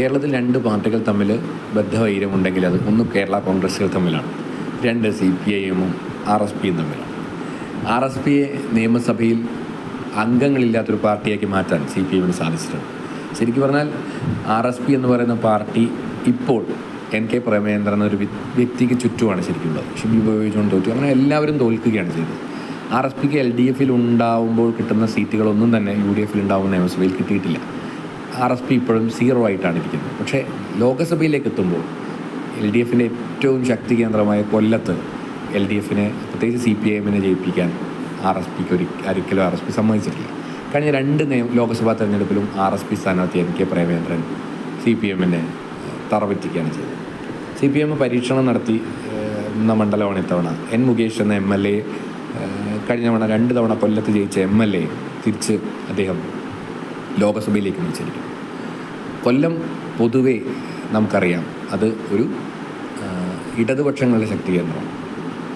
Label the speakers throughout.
Speaker 1: കേരളത്തിൽ രണ്ട് പാർട്ടികൾ തമ്മിൽ ബദ്ധവൈരമുണ്ടെങ്കിൽ അത് ഒന്ന് കേരള കോൺഗ്രസ്സുകൾ തമ്മിലാണ്. രണ്ട് സി പി ഐ എമ്മും ആർ എസ് പിയും തമ്മിലാണ്. ആർ എസ് പിയെ നിയമസഭയിൽ അംഗങ്ങളില്ലാത്തൊരു പാർട്ടിയാക്കി മാറ്റാൻ സി പി എമ്മിന് സാധിച്ചിട്ടുണ്ട്. ശരിക്കും പറഞ്ഞാൽ ആർ എസ് പി എന്ന് പറയുന്ന പാർട്ടി ഇപ്പോൾ എൻ കെ പ്രേമേന്ദ്രൻ എന്നൊരു വ്യ- വ്യക്തിക്ക് ചുറ്റുമാണ് ശരിക്കുള്ളത് ഷിബി ഉപയോഗിച്ചുകൊണ്ട് തോറ്റു അങ്ങനെ എല്ലാവരും തോൽക്കുകയാണ് ചെയ്തത്. ആർ എസ് പിക്ക് എൽ ഡി എഫിൽ ഉണ്ടാവുമ്പോൾ കിട്ടുന്ന സീറ്റുകളൊന്നും തന്നെ യു ഡി എഫിൽ ഉണ്ടാവുന്ന നിയമസഭയിൽ കിട്ടിയിട്ടില്ല. ആർ എസ് പി ഇപ്പോഴും സീറോ ആയിട്ടാണ് ഇരിക്കുന്നത്. പക്ഷേ ലോകസഭയിലേക്ക് എത്തുമ്പോൾ എൽ ഡി എഫിന്റെ ഏറ്റവും ശക്തി കേന്ദ്രമായ കൊല്ലത്ത് എൽ ഡി എഫിനെ പ്രത്യേകിച്ച് സി പി ഐ എമ്മിനെ ജയിപ്പിക്കാൻ ആർ എസ് പിക്ക് ഒരു ഒരിക്കലും ആർ എസ് പി സമ്മതിച്ചിട്ടില്ല. കഴിഞ്ഞ രണ്ട് നിയമ ലോക്സഭാ തെരഞ്ഞെടുപ്പിലും ആർ എസ് പി സ്ഥാനാർത്ഥി N K Premachandran C P എമ്മിനെ തറപറ്റിക്കുകയാണ് ചെയ്തത്. സി പി എം പരീക്ഷണം നടത്തി മണ്ഡലമാണ് ഇത്തവണ. എൻ മുകേഷ് എന്ന എം എൽ എ കഴിഞ്ഞ തവണ രണ്ട് തവണ കൊല്ലത്ത് ജയിച്ച എം എൽ എ തിരിച്ച് അദ്ദേഹം ലോകസഭയിലേക്ക് മത്സരിക്കും കൊല്ലം പൊതുവേ നമുക്കറിയാം അത് ഒരു ഇടതുപക്ഷങ്ങളുടെ ശക്തി കേന്ദ്രമാണ്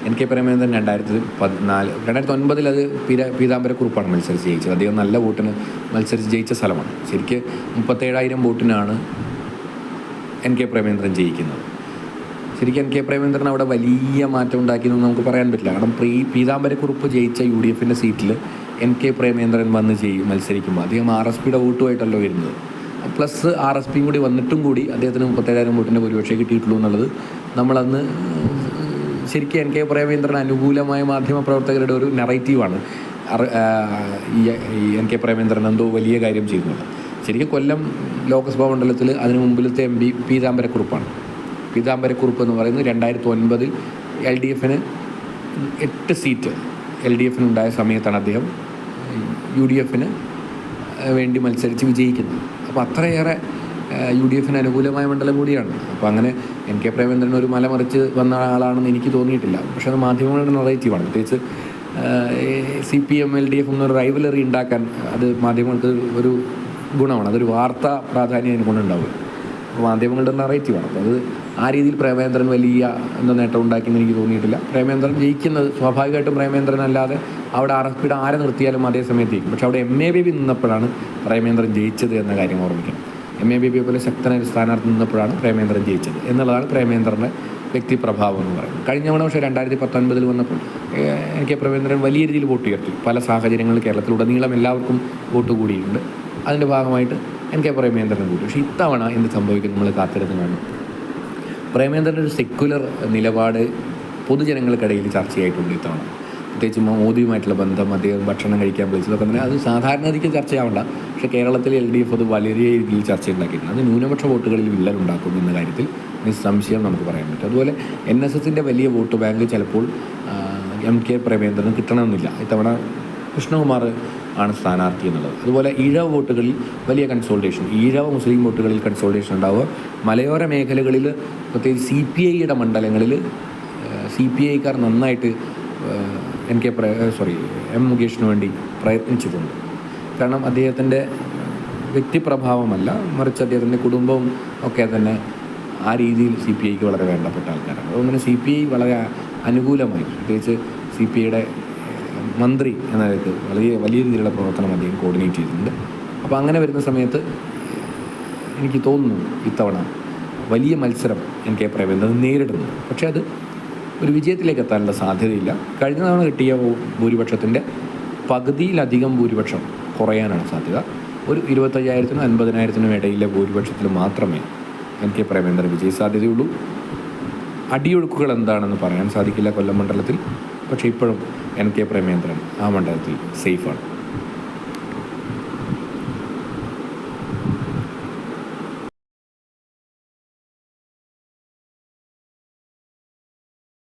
Speaker 1: എൻ കെ പരമേന്ദ്രൻ രണ്ടായിരത്തി പതിനാല് രണ്ടായിരത്തി ഒൻപതിൽ അത് പീര പീതാംബരക്കുറിപ്പാണ് മത്സരിച്ച് ജയിച്ചത് അദ്ദേഹം നല്ല വോട്ടിന് മത്സരിച്ച് ജയിച്ച സ്ഥലമാണ്. ശരിക്ക് മുപ്പത്തേഴായിരം വോട്ടിനാണ് എൻ കെ പ്രേമേന്ദ്രൻ ജയിക്കുന്നത്. ശരിക്കും എൻ കെ പ്രേമേന്ദ്രൻ അവിടെ വലിയ മാറ്റം ഉണ്ടാക്കിയെന്ന് നമുക്ക് പറയാൻ പറ്റില്ല. കാരണം പ്രീ പീതാംബരക്കുറിപ്പ് ജയിച്ച യു ഡി എഫിന്റെ സീറ്റിൽ എൻ കെ പ്രേമേന്ദ്രൻ വന്ന് ചെയ്യും മത്സരിക്കുമ്പോൾ. അദ്ദേഹം ആർ എസ് പിയുടെ വോട്ടുമായിട്ടല്ലോ വരുന്നത്. പ്ലസ് ആർ എസ് പിയും കൂടി വന്നിട്ടും കൂടി അദ്ദേഹത്തിന് മുപ്പത്തേഴായിരം വോട്ടിന്റെ ഭൂരിപക്ഷം കിട്ടിയിട്ടുള്ളൂ എന്നുള്ളത് നമ്മളന്ന് ശരിക്കും എൻ കെ പ്രേമേന്ദ്രൻ അനുകൂലമായ മാധ്യമ പ്രവർത്തകരുടെ ഒരു നെറേറ്റീവാണ് ഈ ഈ എൻ കെ പ്രേമേന്ദ്രൻ എന്തോ വലിയ കാര്യം ചെയ്യുന്നത് ശരിക്കും കൊല്ലം ലോക്സഭാ മണ്ഡലത്തിൽ അതിന് മുമ്പിലത്തെ എം പി പീതാംബരക്കുറുപ്പാണ്. പീതാംബരക്കുറുപ്പ് എന്ന് പറയുന്നത് രണ്ടായിരത്തി ഒൻപതിൽ എൽ ഡി എഫിന് എട്ട് സീറ്റ്. എൽ ഡി എഫിനുണ്ടായ സമയത്താണ് അദ്ദേഹം യു ഡി എഫിന് വേണ്ടി മത്സരിച്ച് വിജയിക്കുന്നത്. അപ്പോൾ അത്രയേറെ യു ഡി എഫിന് അനുകൂലമായ മണ്ഡലം കൂടിയാണ്. അപ്പോൾ അങ്ങനെ എൻ കെ പ്രേമേന്ദ്രൻ ഒരു മലമറിച്ച് വന്ന ആളാണെന്ന് എനിക്ക് തോന്നിയിട്ടില്ല. പക്ഷേ അത് മാധ്യമങ്ങളുടെ നെറേറ്റീവാണ് പ്രത്യേകിച്ച് C P M L D F എന്നൊരു റൈവലറി ഉണ്ടാക്കാൻ അത് മാധ്യമങ്ങൾക്ക് ഒരു ഗുണമാണ്. അതൊരു വാർത്താ പ്രാധാന്യം അതിനെക്കൊണ്ടുണ്ടാവുക അപ്പോൾ മാധ്യമങ്ങളുടെ നെറേറ്റീവാണ് അപ്പോൾ അത് ആ രീതിയിൽ പ്രേമേന്ദ്രൻ വലിയ എന്താ നേട്ടം ഉണ്ടാക്കിയെന്ന് എനിക്ക് തോന്നിയിട്ടില്ല. പ്രേമേന്ദ്രൻ ജയിക്കുന്നത് സ്വാഭാവികമായിട്ടും പ്രേമേന്ദ്രൻ അല്ലാതെ അവിടെ ആർ എസ് പിയുടെ ആരെ നിർത്തിയാലും അതേ സമയത്ത് ജയിക്കും പക്ഷെ അവിടെ എം എ ബി ബി നിന്നപ്പോഴാണ് പ്രേമേന്ദ്രൻ ജയിച്ചത് എന്ന കാര്യം ഓർമ്മിക്കണം എം എ ബി ബി പോലെ ശക്തനായ സ്ഥാനാർത്ഥി നിന്നപ്പോഴാണ് പ്രേമേന്ദ്രൻ ജയിച്ചത്. എന്നുള്ളതാണ് പ്രേമേന്ദ്രന്റെ വ്യക്തിപ്രഭാവം എന്ന് പറയുന്നത്. കഴിഞ്ഞ തവണ പക്ഷേ രണ്ടായിരത്തി പത്തൊൻപതിൽ വന്നപ്പോൾ എനിക്ക് പ്രേമേന്ദ്രൻ വലിയ രീതിയിൽ വോട്ട് ഉയർത്തി. പല സാഹചര്യങ്ങളിൽ കേരളത്തിലുടനീളം എല്ലാവർക്കും വോട്ട് കൂടിയിട്ടുണ്ട്. അതിന്റെ ഭാഗമായിട്ട് എൻ കെ പ്രേമേന്ദ്രൻ കൂട്ടി പക്ഷേ ഇത്തവണ എന്ത് സംഭവിക്കും നമ്മൾ കാത്തിരുന്ന് കാണും. പ്രേമേന്ദ്രന്റെ ഒരു സെക്യുലർ നിലപാട് പൊതുജനങ്ങൾക്കിടയിൽ ചർച്ചയായിട്ടുണ്ട് ഇത്തവണ. പ്രത്യേകിച്ച് മോദിയുമായിട്ടുള്ള ബന്ധം അദ്ദേഹം ഭക്ഷണം കഴിക്കാൻ വിളിച്ചതൊക്കെ തന്നെ അത് സാധാരണഗതിക്ക് ചർച്ചയാവണ്ട. പക്ഷേ കേരളത്തിൽ എൽ ഡി എഫ് അത് വലിയ രീതിയിൽ ചർച്ച ഉണ്ടാക്കിയിട്ടുണ്ട് അത് ന്യൂനപക്ഷ വോട്ടുകളിൽ വിള്ളൽ ഉണ്ടാക്കും എന്ന കാര്യത്തിൽ നിസ്സംശയം നമുക്ക് പറയാൻ പറ്റും. അതുപോലെ എൻ എസ് എസിന്റെ വലിയ വോട്ട് ബാങ്ക് ചിലപ്പോൾ എം കെ പ്രേമേന്ദ്രന് കിട്ടണമെന്നില്ല. ഇത്തവണ കൃഷ്ണകുമാർ ആണ് സ്ഥാനാർത്ഥി എന്നുള്ളത്. അതുപോലെ ഈഴവ വോട്ടുകളിൽ വലിയ കൺസോൾട്ടേഷൻ ഈഴവ മുസ്ലിം വോട്ടുകളിൽ കൺസോൾട്ടേഷൻ ഉണ്ടാവുക. മലയോര മേഖലകളിൽ പ്രത്യേകിച്ച് സി പി ഐയുടെ മണ്ഡലങ്ങളിൽ സി പി ഐക്കാർ നന്നായിട്ട് എൻ കെ സോറി എം മുകേഷിന് വേണ്ടി പ്രയത്നിച്ചിട്ടുണ്ട്. കാരണം അദ്ദേഹത്തിന്റെ വ്യക്തിപ്രഭാവമല്ല. മറിച്ച് അദ്ദേഹത്തിന്റെ കുടുംബവും ഒക്കെ തന്നെ ആ രീതിയിൽ സി പി ഐക്ക് വളരെ വേണ്ടപ്പെട്ട ആൾക്കാരാണ്. അതുകൊണ്ട് സി പി ഐ വളരെ അനുകൂലമായി. പ്രത്യേകിച്ച് സി പി ഐയുടെ മന്ത്രി എന്ന നിലയ്ക്ക് വലിയ വലിയ രീതിയിലുള്ള പ്രവർത്തനം അദ്ദേഹം കോർഡിനേറ്റ് ചെയ്തിട്ടുണ്ട്. അപ്പോൾ അങ്ങനെ വരുന്ന സമയത്ത് എനിക്ക് തോന്നുന്നു ഇത്തവണ വലിയ മത്സരം എൻ കെ പ്രേമേന്ദ്രൻ നേരിടുന്നു പക്ഷേ അത് ഒരു വിജയത്തിലേക്ക് എത്താനുള്ള സാധ്യതയില്ല. കഴിഞ്ഞ തവണ കിട്ടിയ ഭൂരിപക്ഷത്തിന്റെ പകുതിയിലധികം ഭൂരിപക്ഷം കുറയാനാണ് സാധ്യത. ഒരു ഇരുപത്തയ്യായിരത്തിനും അൻപതിനായിരത്തിനും ഇടയിലെ ഭൂരിപക്ഷത്തിൽ മാത്രമേ എൻ കെ പ്രേമേന്ദ്രൻ വിജയ സാധ്യതയുള്ളൂ. അടിയൊഴുക്കുകൾ എന്താണെന്ന് പറയാൻ സാധിക്കില്ല കൊല്ലം മണ്ഡലത്തിൽ. പക്ഷേ ഇപ്പോഴും എൻ കെ പ്രേമേന്ദ്രൻ ആ മണ്ഡലത്തിൽ സേഫാണ്